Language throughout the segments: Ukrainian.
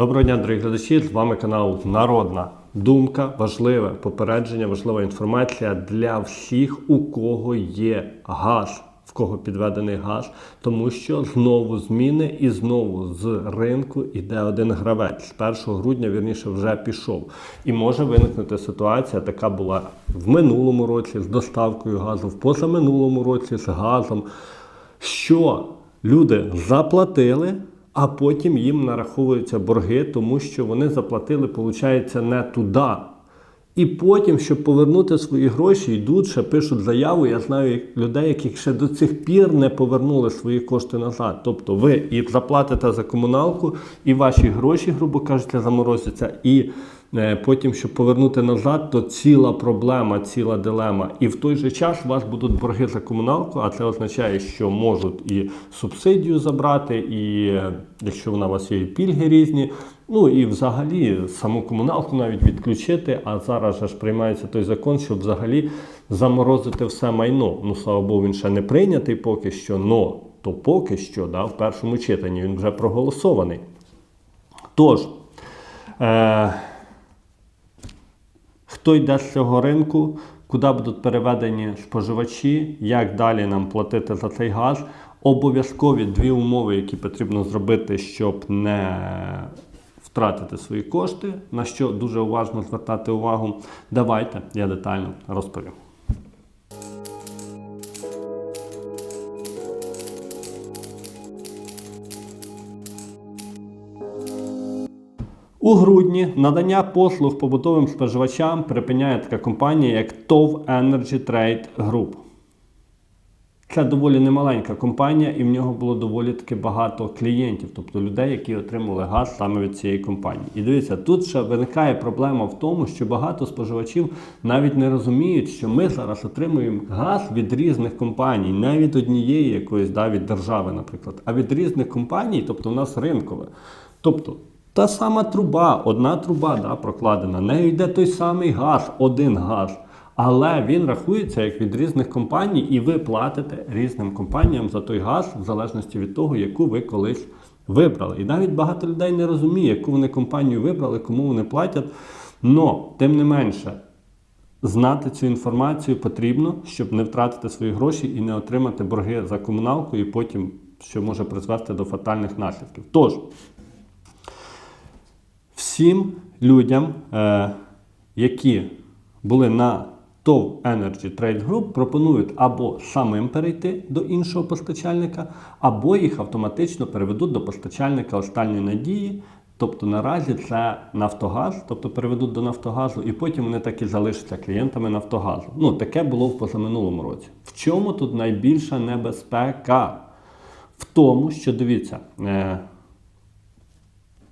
Доброго дня, дорогі глядачі! З вами канал Народна Думка. Важливе попередження, важлива інформація для всіх, у кого є газ, в кого підведений газ, тому що знову зміни і знову з ринку йде один гравець. З 1 грудня вірніше вже пішов. І може виникнути ситуація, така була в минулому році з доставкою газу, в позаминулому році з газом, що люди заплатили а потім їм нараховуються борги, тому що вони заплатили, виходить, не туди. І потім, щоб повернути свої гроші, йдуть, ще пишуть заяву. Я знаю людей, яких ще до цих пір не повернули свої кошти назад. Тобто ви і заплатите за комуналку, і ваші гроші, грубо кажучи, заморозяться. І потім, щоб повернути назад, то ціла проблема, ціла дилема. І в той же час у вас будуть борги за комуналку, а це означає, що можуть і субсидію забрати, і е, якщо вона у вас є і пільги різні. Ну і взагалі саму комуналку навіть відключити. А зараз ж приймається той закон, щоб взагалі заморозити все майно. Ну слава Богу, він ще не прийнятий поки що, но то поки що, да, в першому читанні він вже проголосований. Тож, е, хто йде з цього ринку, куди будуть переведені споживачі, як далі нам платити за цей газ. Обов'язкові дві умови, які потрібно зробити, щоб не втратити свої кошти, на що дуже уважно звертати увагу. Давайте я детально розповім. У грудні надання послуг побутовим споживачам припиняє така компанія, як TOV Energy Trade Group. Це доволі немаленька компанія, і в нього було доволі таки багато клієнтів, тобто людей, які отримали газ саме від цієї компанії. І дивіться, тут ще виникає проблема в тому, що багато споживачів навіть не розуміють, що ми зараз отримуємо газ від різних компаній, не від однієї якоїсь, да, від держави, наприклад, а від різних компаній, тобто у нас ринкове. Тобто та сама труба, одна труба да, прокладена, нею йде той самий газ, один газ. Але він рахується як від різних компаній, і ви платите різним компаніям за той газ, в залежності від того, яку ви колись вибрали. І навіть багато людей не розуміє, яку вони компанію вибрали, кому вони платять. Но, тим не менше, знати цю інформацію потрібно, щоб не втратити свої гроші і не отримати борги за комуналку, і потім, що може призвести до фатальних наслідків. Тож, всім людям, е, які були на TOV Energy Trade Group, пропонують або самим перейти до іншого постачальника, або їх автоматично переведуть до постачальника останньої надії. Тобто наразі це Нафтогаз, тобто переведуть до Нафтогазу, і потім вони так і залишаться клієнтами Нафтогазу. Ну, таке було в позаминулому році. В чому тут найбільша небезпека? В тому, що дивіться, е,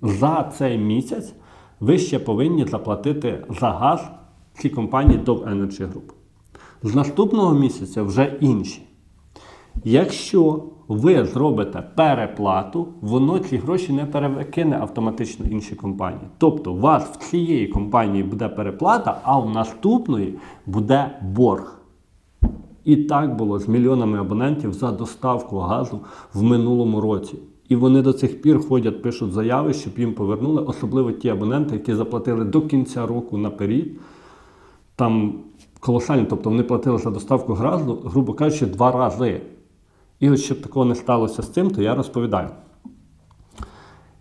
за цей місяць ви ще повинні заплатити за газ цій компанії Dove Energy Group. З наступного місяця вже інші. Якщо ви зробите переплату, воно ці гроші не перекине автоматично інші компанії. Тобто, у вас в цієї компанії буде переплата, а у наступної буде борг. І так було з мільйонами абонентів за доставку газу в минулому році. І вони до цих пір ходять, пишуть заяви, щоб їм повернули, особливо ті абоненти, які заплатили до кінця року наперед. Там колосально, тобто вони платили за доставку газу, грубо кажучи, два рази. І от щоб такого не сталося з цим, то я розповідаю.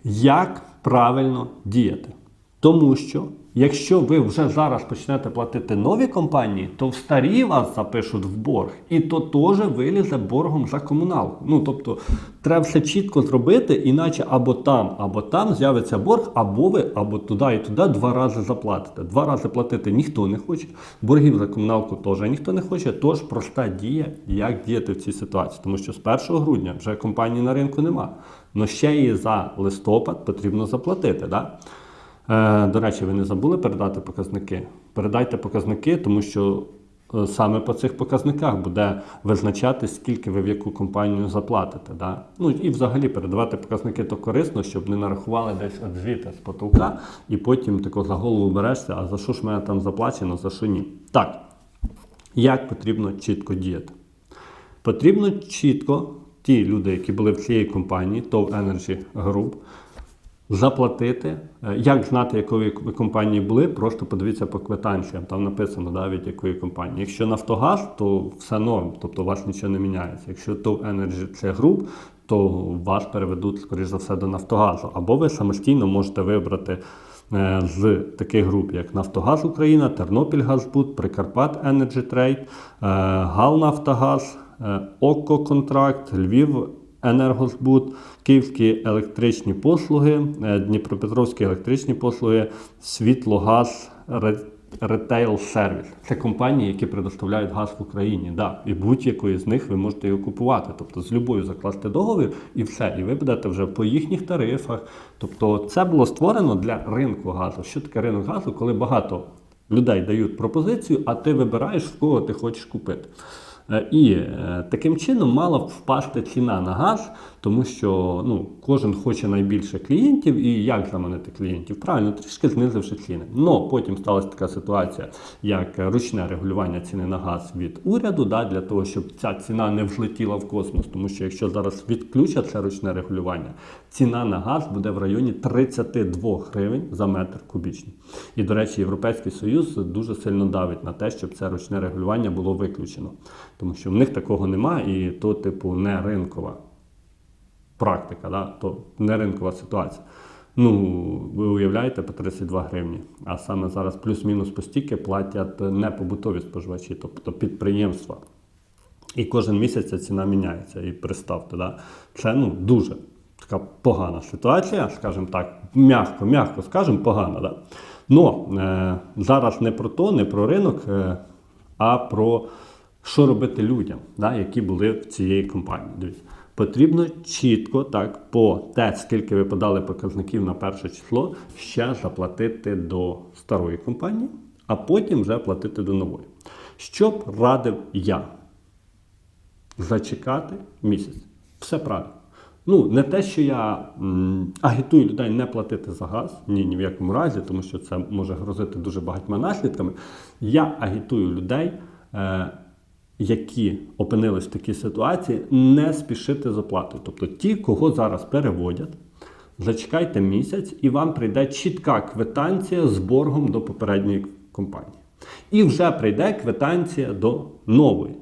Як правильно діяти? Тому що, якщо ви вже зараз почнете платити нові компанії, то в старі вас запишуть в борг, і то теж вилізе боргом за комуналку. Ну тобто, треба все чітко зробити, іначе або там, або там з'явиться борг, або ви або туди і туди два рази заплатите. Два рази платити ніхто не хоче, боргів за комуналку теж ніхто не хоче. Тож проста дія, як діяти в цій ситуації. Тому що з 1 грудня вже компанії на ринку нема. Но ще і за листопад потрібно заплатити. Да? Е, До речі, ви не забули передати показники? Передайте показники, тому що е, саме по цих показниках буде визначати, скільки ви в яку компанію заплатите. Да? Ну і взагалі передавати показники то корисно, щоб не нарахували десь от звідти з потолка, і потім тако за голову берешся, а за що ж мене там заплачено, за що ні. Так, як потрібно чітко діяти? Потрібно чітко ті люди, які були в цій компанії, TOV Energy Group, заплатити. Е, Як знати, якої ви компанії були, просто подивіться по квитанціям. Там написано да, від якої компанії. Якщо Нафтогаз, то все норм, тобто у вас нічого не міняється. Якщо TOV Energy це груп, то вас переведуть, скоріш за все, до Нафтогазу. Або ви самостійно можете вибрати е, з таких груп, як Нафтогаз Україна, Тернопіль Газбуд, Прикарпат Energy Trade, е, Гал Нафтогаз, е, Контракт, Львів Енергозбуд, Київські електричні послуги, е, Дніпропетровські електричні послуги, Світлогаз, Ре- Ретейл Сервіс. Це компанії, які предоставляють газ в Україні. Да. І будь-якої з них ви можете його купувати. Тобто з любою закласти договір і все. І ви будете вже по їхніх тарифах. Тобто це було створено для ринку газу. Що таке ринок газу, коли багато людей дають пропозицію, а ти вибираєш, в кого ти хочеш купити. Е, І е, таким чином мала б впасти ціна на газ, тому що ну, кожен хоче найбільше клієнтів, і як заманити клієнтів? Правильно, трішки знизивши ціни. Но потім сталася така ситуація, як ручне регулювання ціни на газ від уряду, да, для того, щоб ця ціна не взлетіла в космос. Тому що якщо зараз відключать це ручне регулювання, ціна на газ буде в районі 32 гривень за метр кубічний. І, до речі, Європейський Союз дуже сильно давить на те, щоб це ручне регулювання було виключено. Тому що в них такого немає, і то, типу, не ринкова практика, да? то не ринкова ситуація. Ну, ви уявляєте, по 32 гривні. А саме зараз плюс-мінус по стільки платять не побутові споживачі, тобто підприємства. І кожен місяць ця ціна міняється. І представте, да? це ну, дуже така погана ситуація, скажімо так, м'яко, м'яко скажемо, погана. Да? Но е, зараз не про то, не про ринок, е, а про що робити людям, да, які були в цієї компанії. Дивіться. Потрібно чітко так по те, скільки ви подали показників на перше число, ще заплатити до старої компанії, а потім вже платити до нової. Що б радив я? Зачекати місяць. Все правильно. Ну, не те, що я м, агітую людей не платити за газ, ні, ні в якому разі, тому що це може грозити дуже багатьма наслідками. Я агітую людей, е, які опинились в такій ситуації, не спішити з оплатою. Тобто ті, кого зараз переводять, зачекайте місяць, і вам прийде чітка квитанція з боргом до попередньої компанії. І вже прийде квитанція до нової.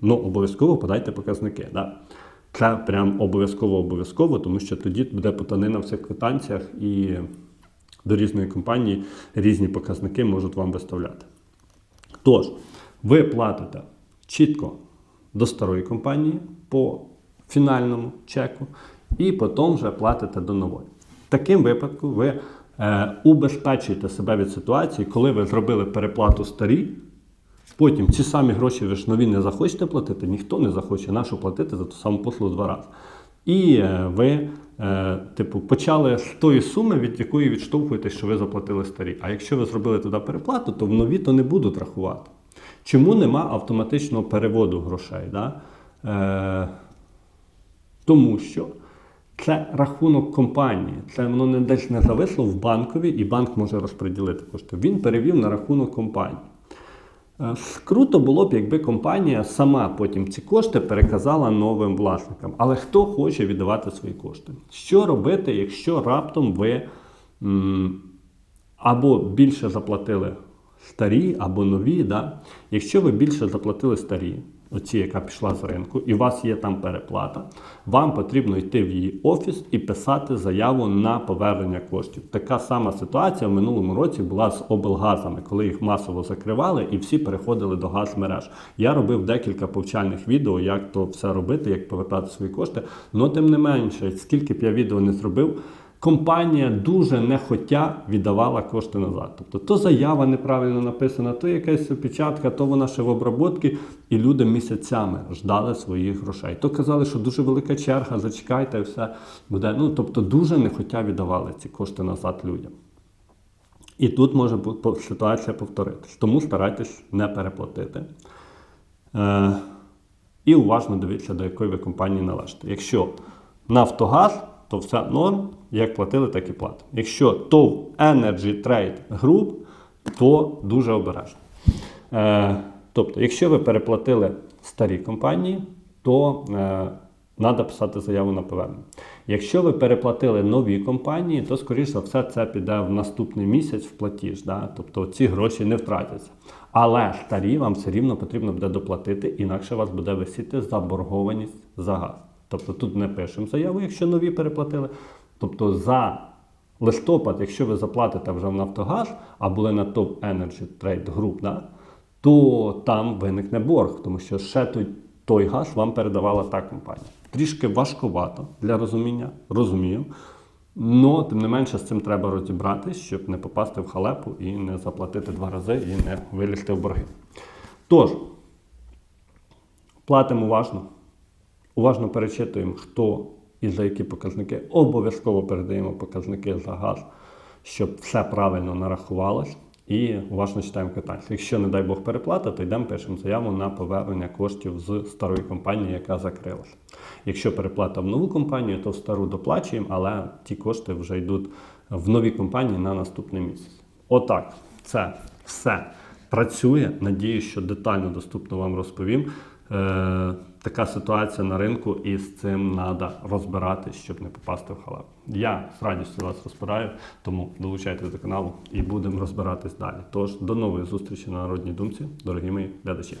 Ну, обов'язково подайте показники. Да? Це прям обов'язково обов'язково, тому що тоді буде потанина в цих квитанціях і до різної компанії різні показники можуть вам виставляти. Тож, ви платите чітко до старої компанії по фінальному чеку, і потім вже платите до нової. В таким випадку ви е, убезпечуєте себе від ситуації, коли ви зробили переплату старій. Потім ці самі гроші ви ж нові не захочете платити, ніхто не захоче нашу платити за ту саму послугу два рази. І е, ви, е, типу, почали з тої суми, від якої відштовхуєте, що ви заплатили старі. А якщо ви зробили туди переплату, то в нові то не будуть рахувати. Чому нема автоматичного переводу грошей? Да? Е, тому що це рахунок компанії. Це воно не десь не зависло в банкові, і банк може розподілити кошти. Він перевів на рахунок компанії. Е, Круто було б, якби компанія сама потім ці кошти переказала новим власникам. Але хто хоче віддавати свої кошти? Що робити, якщо раптом ви м, або більше заплатили старі, або нові? Да? Якщо ви більше заплатили старі, оці, яка пішла з ринку, і у вас є там переплата, вам потрібно йти в її офіс і писати заяву на повернення коштів. Така сама ситуація в минулому році була з облгазами, коли їх масово закривали і всі переходили до газмереж. Я робив декілька повчальних відео, як то все робити, як повертати свої кошти. Но тим не менше, скільки б я відео не зробив. Компанія дуже нехотя віддавала кошти назад. Тобто то заява неправильно написана, то якась печатка, то вона ще в обробці, і люди місяцями ждали своїх грошей. То казали, що дуже велика черга, зачекайте, все буде. Ну тобто дуже нехотя віддавали ці кошти назад людям. І тут може ситуація повторитись. Тому старайтесь не переплатити. Е, і уважно дивіться, до якої ви компанії належите. Якщо Нафтогаз, то все норм, як платили, так і платимо. Якщо ТОВ Energy Trade Group, то дуже обережно. Е, тобто, якщо ви переплатили старі компанії, то е, Треба писати заяву на повернення. Якщо ви переплатили нові компанії, то скоріш за все це піде в наступний місяць в платіж. Да? Тобто ці гроші не втратяться. Але старі вам все рівно потрібно буде доплатити, інакше вас буде висіти заборгованість за газ. Тобто тут не пишемо заяву, якщо нові переплатили. Тобто за листопад, якщо ви заплатите вже в Нафтогаз, а були на Top Energy Trade Group, да, то там виникне борг, тому що ще той, той газ вам передавала та компанія. Трішки важкувато для розуміння, розумію. Но, тим не менше, з цим треба розібратись, щоб не попасти в халепу і не заплатити два рази, і не вилізти в борги. Тож, платимо уважно, уважно перечитуємо, хто і за які показники. Обов'язково передаємо показники за газ, щоб все правильно нарахувалось. І уважно читаємо квитанцію. Якщо, не дай Бог, переплата, то йдемо пишемо заяву на повернення коштів з старої компанії, яка закрилась. Якщо переплата в нову компанію, то в стару доплачуємо, але ті кошти вже йдуть в нові компанії на наступний місяць. Отак, це все працює. Надіюсь, що детально доступно вам розповім. Така ситуація на ринку, і з цим треба розбиратись, щоб не попасти в халап. Я з радістю вас розбираю, тому долучайтесь до каналу і будемо розбиратись далі. Тож до нової зустрічі на народній думці, дорогі мої глядачі.